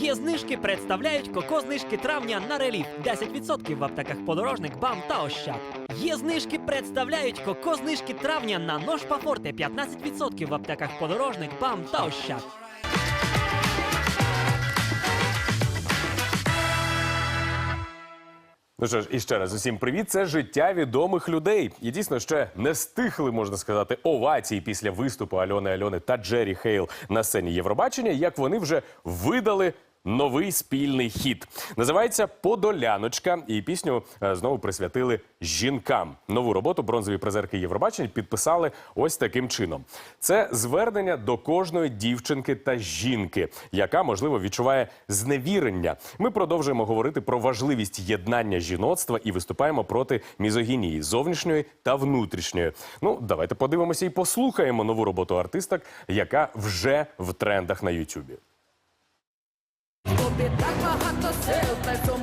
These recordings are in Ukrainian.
Є знижки представляють коко знижки травня на реліф 10% в аптеках подорожник, бам та ощад. Є знижки представляють коко знижки травня на нож Пафорте 15% в аптеках подорожник, бам та ощад. Ну що ж, і ще раз усім привіт. Це життя відомих людей. І дійсно ще не стихли, можна сказати, овації після виступу Альони Альони та Джері Хейл на сцені Євробачення, як вони вже видали. Новий спільний хіт називається Подоляночка, і пісню е, знову присвятили жінкам. Нову роботу бронзові призерки Євробачення підписали ось таким чином. Це звернення до кожної дівчинки та жінки, яка можливо відчуває зневірення. Ми продовжуємо говорити про важливість єднання жіноцтва і виступаємо проти мізогінії зовнішньої та внутрішньої. Ну давайте подивимося і послухаємо нову роботу артисток, яка вже в трендах на Ютубі. Багато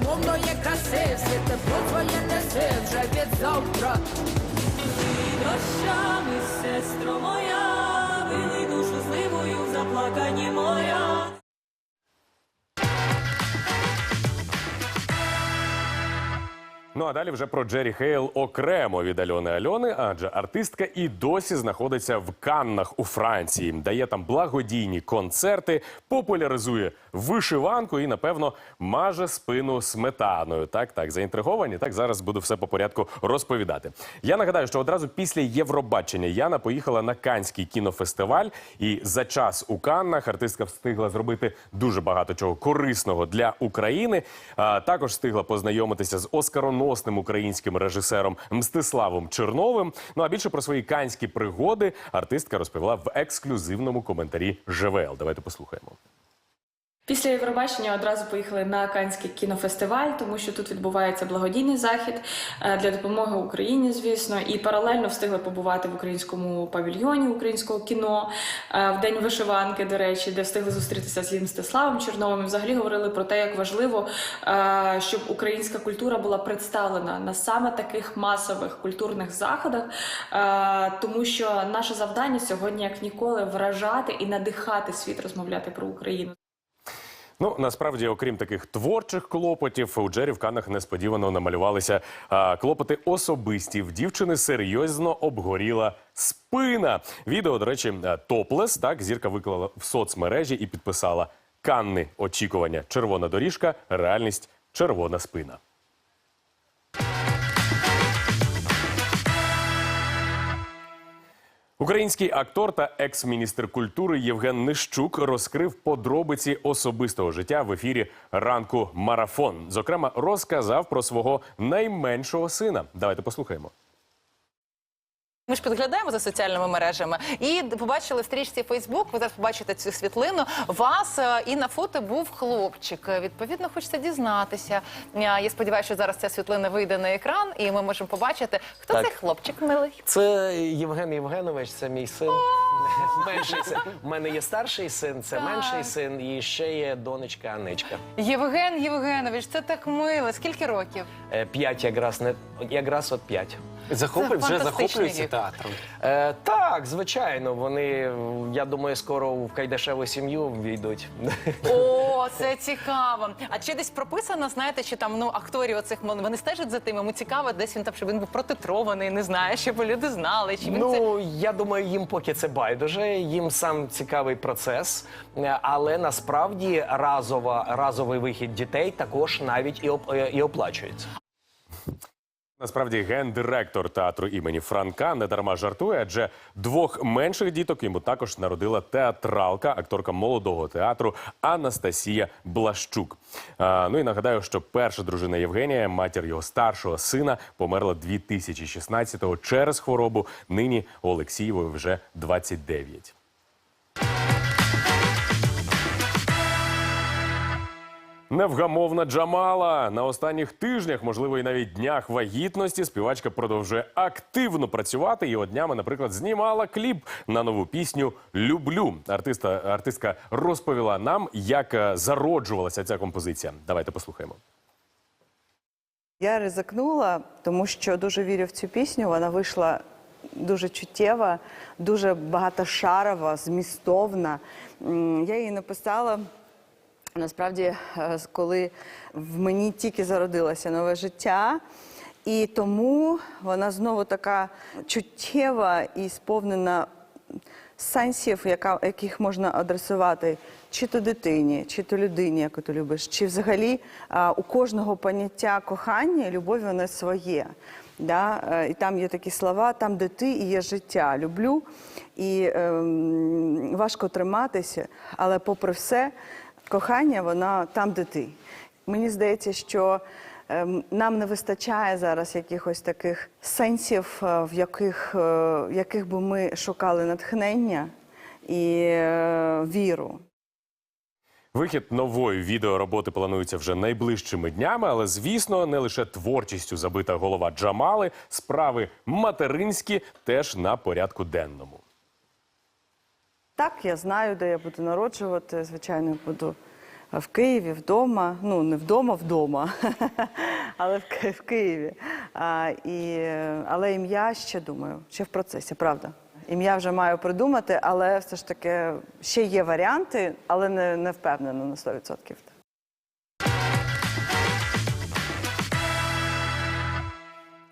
Ну а далі вже про Джері Хейл окремо від Альони Альони, адже артистка і досі знаходиться в Каннах у Франції, дає там благодійні концерти, популяризує вишиванку і, напевно, маже спину сметаною. Так, так, заінтриговані. Так, зараз буду все по порядку розповідати. Я нагадаю, що одразу після Євробачення Яна поїхала на Канський кінофестиваль, і за час у Каннах артистка встигла зробити дуже багато чого корисного для України. А також встигла познайомитися з оскароносним українським режисером Мстиславом Черновим. Ну а більше про свої канські пригоди артистка розповіла в ексклюзивному коментарі ЖВЛ. Давайте послухаємо. Після Євробачення одразу поїхали на Канський кінофестиваль, тому що тут відбувається благодійний захід е, для допомоги Україні, звісно, і паралельно встигли побувати в українському павільйоні українського кіно е, в день вишиванки, до речі, де встигли зустрітися з Мстиславом Черновим. І взагалі говорили про те, як важливо, е, щоб українська культура була представлена на саме таких масових культурних заходах, тому що наше завдання сьогодні, як ніколи, вражати і надихати світ розмовляти про Україну. Ну насправді, окрім таких творчих клопотів, у Джері в Каннах несподівано намалювалися а, клопоти особисті. В дівчини серйозно обгоріла спина. Відео, до речі, топлес. Так зірка виклала в соцмережі і підписала Канни. Очікування. Червона доріжка, реальність, червона спина. Український актор та екс-міністр культури Євген Нищук розкрив подробиці особистого життя в ефірі ранку марафон. Зокрема, розказав про свого найменшого сина. Давайте послухаємо. Ми ж підглядаємо за соціальними мережами і побачили в стрічці Фейсбук. Ви зараз побачите цю світлину. Вас е, і на фото був хлопчик. Відповідно, хочеться дізнатися. Е, Я сподіваюся, що зараз ця світлина вийде на екран, і ми можемо побачити, хто Так. цей хлопчик милий. Це Євген Євгенович, це мій син. Менший син. У мене є старший син, це менший син, і ще є донечка Аничка. Євген Євгенович, це так мило. Скільки років? Е, П'ять якраз не якраз от п'ять. Захоплює, Це вже фантастичний вік. театром. Е, так, звичайно, вони, я думаю, скоро в кайдашеву сім'ю війдуть. О, це цікаво. А чи десь прописано, знаєте, чи там ну акторів оцих мон- вони стежать за тим? Йому цікаво, десь він там, щоб він був протитрований, не знаю, щоб люди знали. Чи він це Ну, я думаю, їм поки це байдуже, їм сам цікавий процес, Е, але насправді разова, разовий вихід дітей також навіть і, оп- е, і оплачується. Насправді гендиректор театру імені Франка не дарма жартує, адже двох менших діток йому також народила театралка, акторка молодого театру Анастасія Блащук. А, ну і нагадаю, що перша дружина Євгенія, матір його старшого сина, померла 2016-го через хворобу. Нині Олексієвої вже 29. Невгамовна Джамала на останніх тижнях, можливо, і навіть днях вагітності, співачка продовжує активно працювати. І днями, наприклад, знімала кліп на нову пісню Люблю. Артиста артистка розповіла нам, як е, зароджувалася ця композиція. Давайте послухаємо. Я ризикнула, тому що дуже вірю в цю пісню. Вона вийшла дуже чуттєва, дуже багатошарова, змістовна. Я її написала Насправді, е, коли в мені тільки зародилося нове життя, і тому вона знову така чуттєва і сповнена сенсів, яка, яких можна адресувати чи то дитині, чи то людині, яку ти любиш, чи взагалі у кожного поняття кохання, любові воно своє. Да? Е, І там є такі слова, там, де ти і є життя. Люблю і ем, важко триматися, але попри все, кохання, воно там, де ти. Мені здається, що ем, нам не вистачає зараз якихось таких сенсів, е, в яких, е, в яких би ми шукали натхнення і е, віру. Вихід нової відеороботи планується вже найближчими днями, але звісно, не лише творчістю забита голова Джамали, справи материнські теж на порядку денному. Так, я знаю, де я буду народжувати. Звичайно, буду в Києві, вдома. Ну, не вдома, вдома, але в, Ки- в Києві. А, і, е, але ім'я ще думаю, ще в процесі, правда. Ім'я вже маю придумати, але все ж таки ще є варіанти, але не, не впевнена на 100%.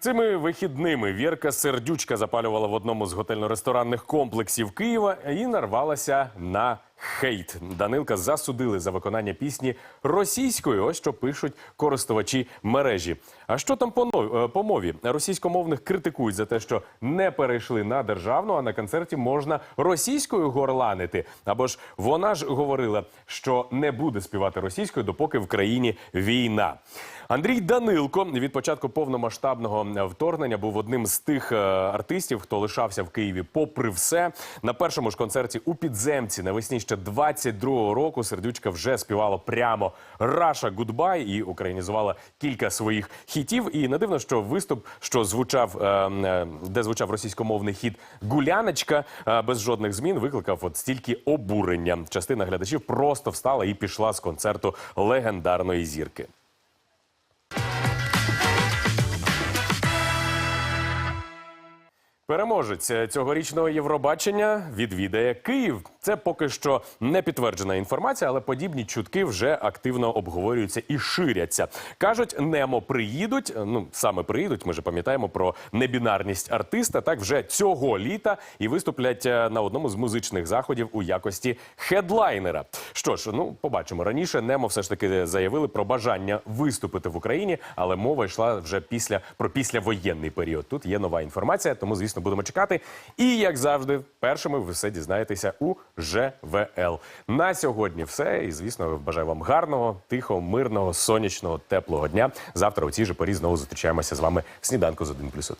Цими вихідними Вірка Сердючка запалювала в одному з готельно-ресторанних комплексів Києва і нарвалася на хейт. Данилка засудили за виконання пісні російською. Ось що пишуть користувачі мережі. А що там по, нов- е, по мові? Російськомовних критикують за те, що не перейшли на державну, а на концерті можна російською горланити. Або ж вона ж говорила, що не буде співати російською, допоки в країні війна. Андрій Данилко від початку повномасштабного вторгнення був одним з тих е, артистів, хто лишався в Києві попри все. На першому ж концерті у підземці навесні ще 22-го року сердючка вже співала прямо Раша Гудбай і українізувала кілька своїх хітів. І не дивно, що виступ, що звучав, е, е, де звучав російськомовний хіт Гуляночка е, без жодних змін, викликав от стільки обурення. Частина глядачів просто встала і пішла з концерту легендарної зірки. Переможець цьогорічного Євробачення відвідає Київ. Це поки що не підтверджена інформація, але подібні чутки вже активно обговорюються і ширяться. кажуть, немо приїдуть. Ну саме приїдуть. Ми ж пам'ятаємо про небінарність артиста. Так вже цього літа і виступлять е, на одному з музичних заходів у якості хедлайнера. Що ж, ну побачимо раніше. Немо все ж таки заявили про бажання виступити в Україні, але мова йшла вже після про післявоєнний період. Тут є нова інформація, тому звісно будемо чекати. І як завжди, першими ви все дізнаєтеся у ЖВЛ. На сьогодні все. І звісно, бажаю вам гарного, тихого, мирного, сонячного, теплого дня. Завтра у цій же порі знову зустрічаємося з вами в сніданку з 1+,1.